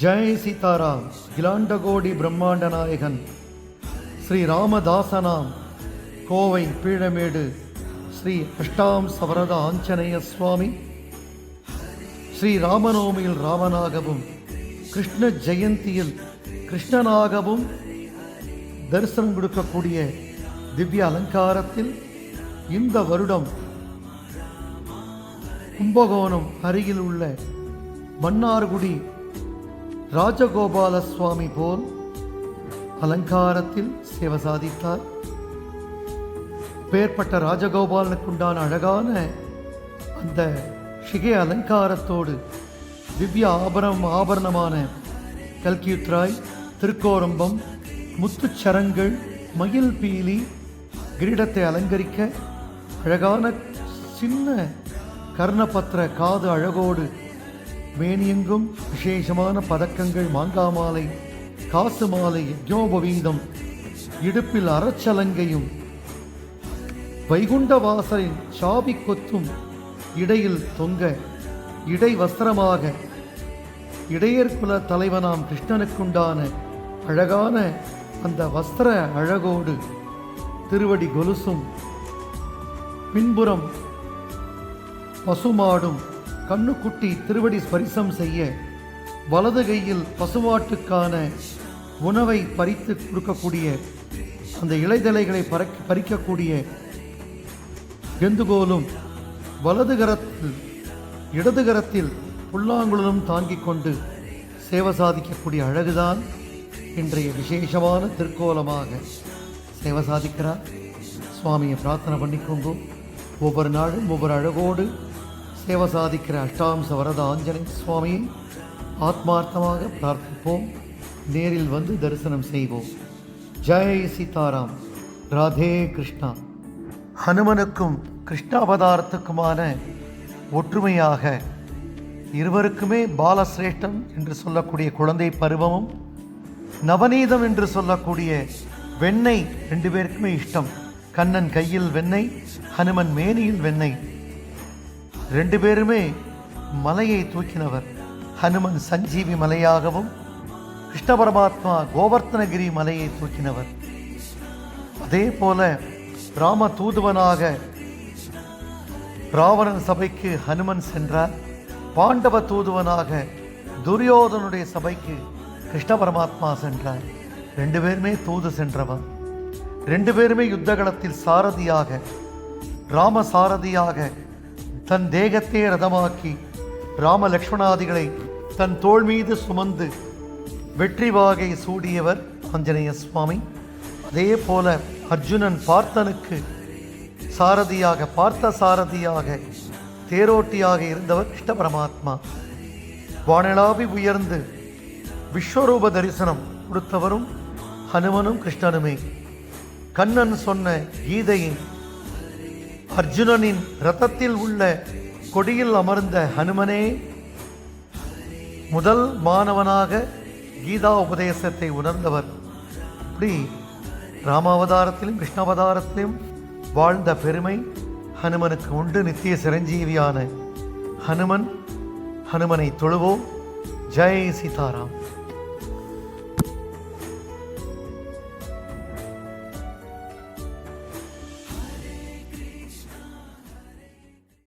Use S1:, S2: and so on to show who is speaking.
S1: ஜெய் சீதாராம் இலாண்டகோடி பிரம்மாண்ட நாயகன். ஸ்ரீ ராமதாசனாம் கோவை பீழமேடு. ஸ்ரீ அஷ்டாம் சவரத ஆஞ்சநேய சுவாமி. ஸ்ரீ ராமநவமியில் ராமனாகவும் கிருஷ்ண ஜெயந்தியில் கிருஷ்ணனாகவும் தரிசனம் கொடுக்கக்கூடிய திவ்ய அலங்காரத்தில் இந்த வருடம் கும்பகோணம் அருகில் உள்ள மன்னார்குடி ராஜகோபால சுவாமி போல் அலங்காரத்தில் சேவை சாதித்தார். பேர்பட்ட ராஜகோபாலனுக்குண்டான அழகான அந்த ஷிகை அலங்காரத்தோடு திவ்ய ஆபரணம் ஆபரணமான கல்கியுத்ராய் திருக்கோரம்பம் முத்துச்சரங்கள் மயில் பீலி கிரீடத்தை அலங்கரிக்க அழகான சின்ன கர்ணபத்திர காது அழகோடு மேனியெங்கும் விசேஷமான பதக்கங்கள் மாங்கா மாலை காசு மாலை யஜ்ஞோபவீதம் இடுப்பில் அறச்சலங்கையும் வைகுண்ட வாசலின் கொத்தும் இடையில் தொங்க இடை வஸ்திரமாக இடையர்குல தலைவனாம் கிருஷ்ணனுக்குண்டான அழகான அந்த வஸ்திர அழகோடு திருவடி கொலுசும் பின்புறம் பசுமாடும் கண்ணுக்குட்டி திருவடி ஸ்பரிசம் செய்ய வலது கையில் பசுமாட்டுக்கான உணவை பறித்து கொடுக்கக்கூடிய அந்த இலைதலைகளை பறக்க பறிக்கக்கூடிய கெந்துகோலும் வலது கரத்தில் இடது கரத்தில் புல்லாங்குழலும் தாங்கிக் கொண்டு சேவை சாதிக்கக்கூடிய அழகுதான் இன்றைய விசேஷமான திருக்கோலமாக சேவை சாதிக்கிறார். சுவாமியை பிரார்த்தனை பண்ணிக்கொண்டோம் ஒவ்வொரு நாளும் ஒவ்வொரு அழகோடு சேவை சாதிக்கிற அஷ்டாம்ச வரத ஆஞ்சனை சுவாமியை ஆத்மார்த்தமாக பிரார்த்திப்போம். நேரில் வந்து தரிசனம் செய்வோம். ஜெய் சீதாராம். ராதே கிருஷ்ணா. ஹனுமனுக்கும் கிருஷ்ணாவதாரத்துக்குமான ஒற்றுமையாக இருவருக்குமே பாலசிரேஷ்டம் என்று சொல்லக்கூடிய குழந்தை பருவமும் நவநீதம் என்று சொல்லக்கூடிய வெண்ணெய் ரெண்டு பேருக்குமே இஷ்டம். கண்ணன் கையில் வெண்ணெய் ஹனுமன் மேனியில் வெண்ணெய். ரெண்டு பேருமே மலையை தூக்கினவர். ஹனுமன் சஞ்சீவி மலையாகவும் கிருஷ்ண பரமாத்மா கோவர்த்தனகிரி மலையை தூக்கினவர். அதே போல ராம தூதுவனாக ராவணன் சபைக்கு ஹனுமன் சென்றார். பாண்டவ தூதுவனாக துரியோதனுடைய சபைக்கு கிருஷ்ண பரமாத்மா சென்றார். ரெண்டு பேருமே தூது சென்றவன் ரெண்டு பேருமே யுத்தகலத்தில் சாரதியாக ராம சாரதியாக தன் தேகத்தை ரதமாக்கி ராம லக்ஷ்மணாதிகளை தன் தோள் மீது சுமந்து வெற்றி வாகை சூடியவர் ஆஞ்சநேய சுவாமி. அதே போல அர்ஜுனன் பார்த்தனுக்கு சாரதியாக பார்த்த சாரதியாக தேரோட்டியாக இருந்தவர் கிருஷ்ண பரமாத்மா. வானலாபி உயர்ந்து விஸ்வரூப தரிசனம் கொடுத்தவரும் ஹனுமனும் கிருஷ்ணனுமே. கண்ணன் சொன்ன கீதையின் அர்ஜுனனின் ரதத்தில் உள்ள கொடியில் அமர்ந்த ஹனுமனே முதல் மாணவனாக கீதா உபதேசத்தை உணர்ந்தவர். அப்படி ராமாவதாரத்திலும் கிருஷ்ணாவதாரத்திலும் வாழ்ந்த பெருமை ஹனுமனுக்கு உண்டு. நித்திய சிரஞ்சீவியான ஹனுமன் ஹனுமனை தொழுவோம். ஜெய் சீதாராம்.